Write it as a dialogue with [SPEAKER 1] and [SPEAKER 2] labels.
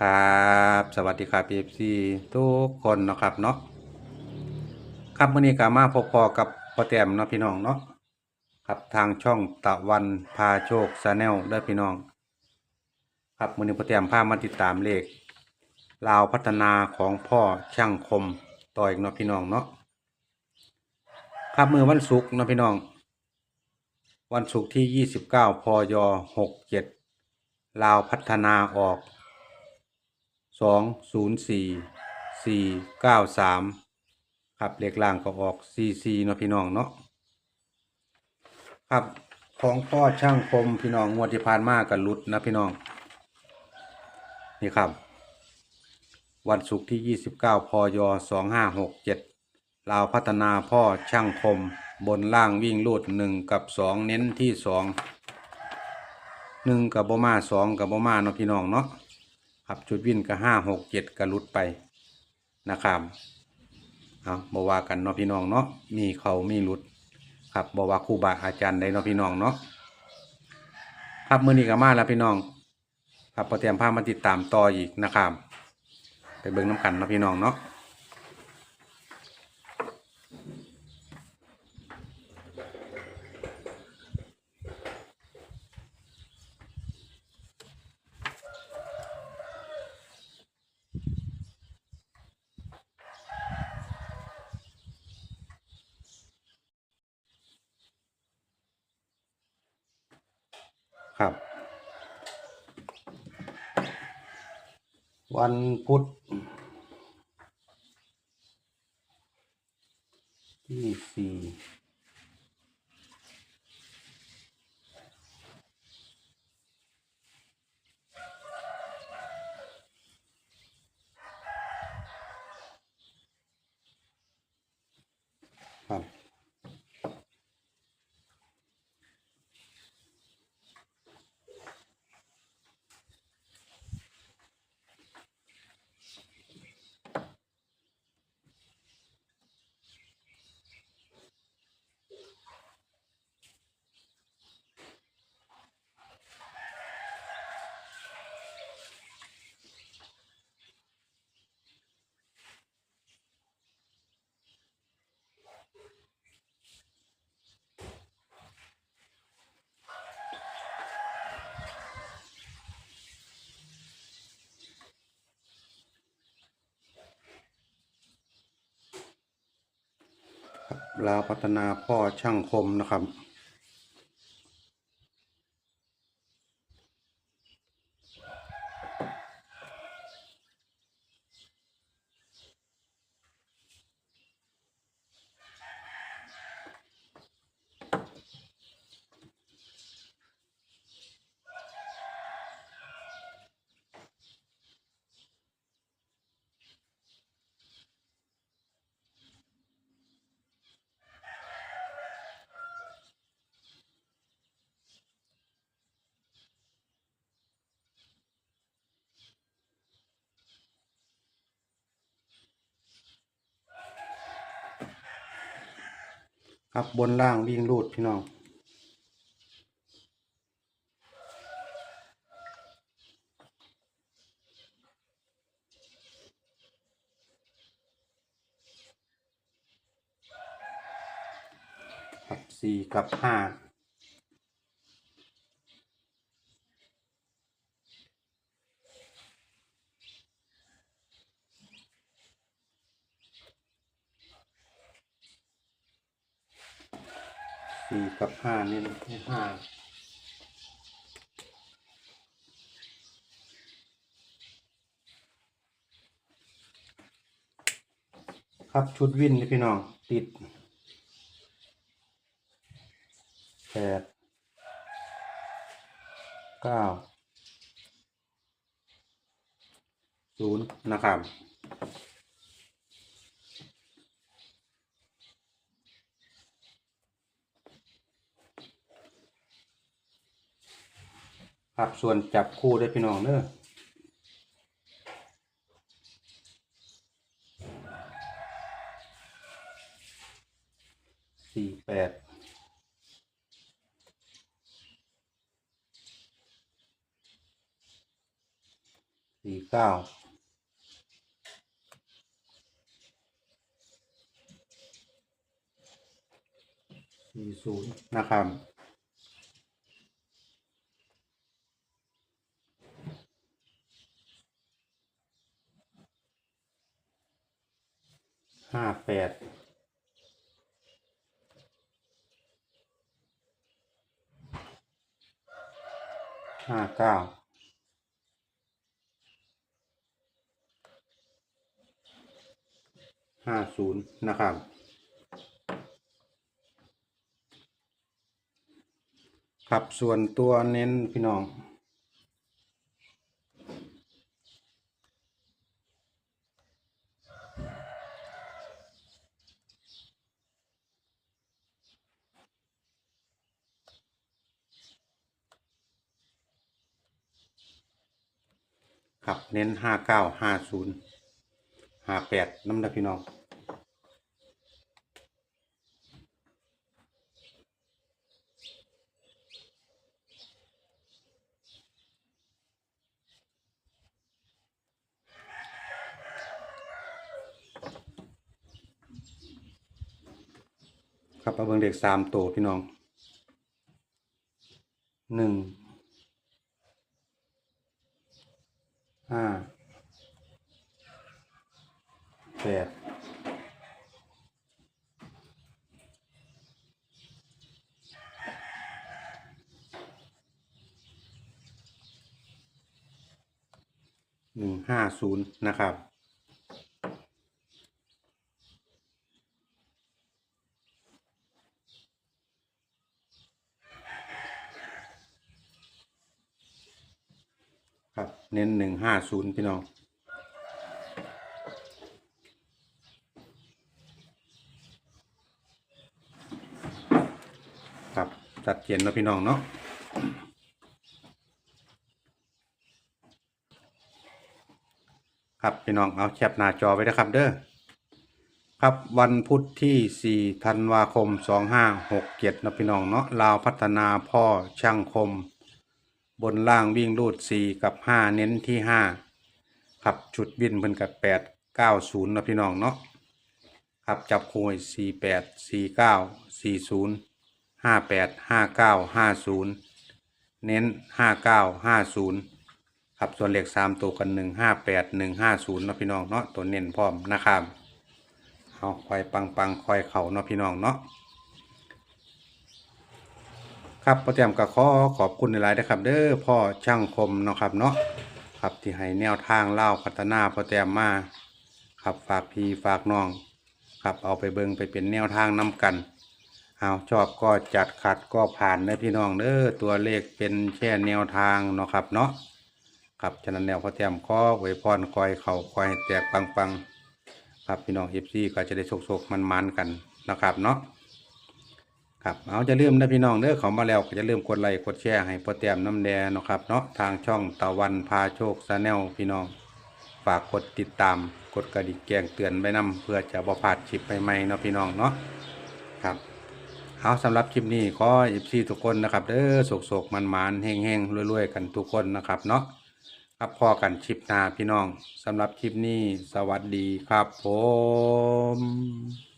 [SPEAKER 1] ครับสวัสดีครับเอฟซีทุกคนนะครับเนาะครับวันนี้ก็มาพบพอกับพ่อแต้มเนาะพี่น้องเนาะครับทางช่องตะวันพาโชคชาแนลได้อพี่น้อง ครับวันนี้พ่อแต้มพามาติดตามเลขลาวพัฒนาของพ่อช่างคมต่ออีกเนาะพี่น้องเนาะครับมือวันศุกร์เนาะพี่น้อง วันศุกร์ที่ 29พย67ลาวพัฒนาออก สองศูนย์สี่สี่เก้าสามครับเลขล่างก็ออกซีซีเนาะพี่น้องเนาะครับของพ่อช่างคมพี่น้องงวดที่ผ่านมากับลุดนะพี่น้อง นี่ครับ วันศุกร์ที่ยี่สิบเก้าพยสองห้าหกเจ็ดลาวพัฒนาพ่อช่างคมบนล่างวิ่งลูดหนึ่งกับสองเน้นที่สองหนึ่งกับโบมาสองกับโบมาเนาะพี่น้องเนาะ ครับจุดวิ่นก็ห้าหกเจ็ดกระลุดไปนะครับเอาบอว่ากันเนาะพี่น้องเนาะมีเขามีหลุด ครับบอว่าครูบาอาจารย์ใดเนาะพี่น้องเนาะครับมือนี้ก็มาแล้วพี่น้อง ครับพอเตรียมพามาติดตามต่ออีกนะครับ ไปเบิ้งน้ำกันเนาะพี่น้องเนาะ ครับ วันพุธที่สี่ครับ ลาวพัฒนาพ่อช่างคมนะครับ ครับบนล่างวิ่งรูดพี่น้องครับสี่กับห้า กับห้านี่ให้ห้าครับชุดวินนี่พี่น้องติดแปดเก้าศูนย์นะครับ ครับส่วนจับคู่ได้พี่น้องเด้อสี่แปดสี่เก้าสี่ศูนย์นะครับ ห้าแปดห้าเก้าห้าศูนย์นะครับครับส่วนตัวเน้นพี่น้อง ครับเน้นห้าเก้าห้าศูนย์ห้าแปดน้ำดับพี่น้องครับเอาเบิ่งเด็กสามตัวพี่น้องหนึ่ง ห้าแปดหนึ่งห้าศูนย์นะครับ เน้นหนึ่งห้าศูนย์พี่น้องครับจัดเจนเนาะพี่น้องเนาะครับพี่น้องเอาแคปหน้าจอไว้นะครับเด้อครับวันพุธที่ 4 ธันวาคม 2567นะพี่น้องเนาะลาวพัฒนาพ่อช่างคม บนล่างวิ่งรูด4กับ5เน้นที่5ครับชุดวินเพิ่นกับ8 90นะพี่น้องเนาะครับจับคูย48 49 40 58 59 50เน้น59 50ครับส่วนเลข3ตัวกัน158 150นะพี่น้องเนาะตัวเน้นพร้อมนะครับเอาคอยปังปังคอยเข่าเนาะพี่น้องเนาะ ครับพ่อแต้มก็ขอขอบคุณหลายๆนะครับ เด้อพ่อช่างคมเนาะครับเนาะครับที่ให้แนวทางเล่าพัฒนาพ่อแต้มมาครับฝากพี่ฝากน้องครับเอาไปเบิงไปเป็นแนวทางนํกันเอาชอบก็จัดขัดก็ผ่านเด้อพี่น้องเด้อตัวเลขเป็นแค่แนวทางเนาะครับเนาะครับฉะนั้นแนวพ่อแต้มขอไว้พรคอยเข่าคอยแตกปังๆครับพี่น้องเอฟซีก็จะได้โชคๆมันๆกันนะครับเนาะ ครับเอาจะลืมนะพี่น้องเด้อเขามาแล้วก็จะลืมกดไลค์กดแชร์ให้พ่อแต้มน้ำแดงนะครับเนาะทางช่องตะวันพาโชคชาแนลพี่น้อง ฝากกดติดตามกดกระดิ่งแจ้งเตือนไว้นํเพื่อจะบ่พลาดคลิปใหม่ๆเนาะพี่น้องเนาะครับเอาสำหรับคลิปนี้ขออีพีทุกคนนะครับเด้อโศกๆมันๆแห้งๆรวยๆกันทุกคนนะครับเนาะครับพอกันคลิปหน้าพี่น้องสำหรับคลิปนี้สวัสดีครับผม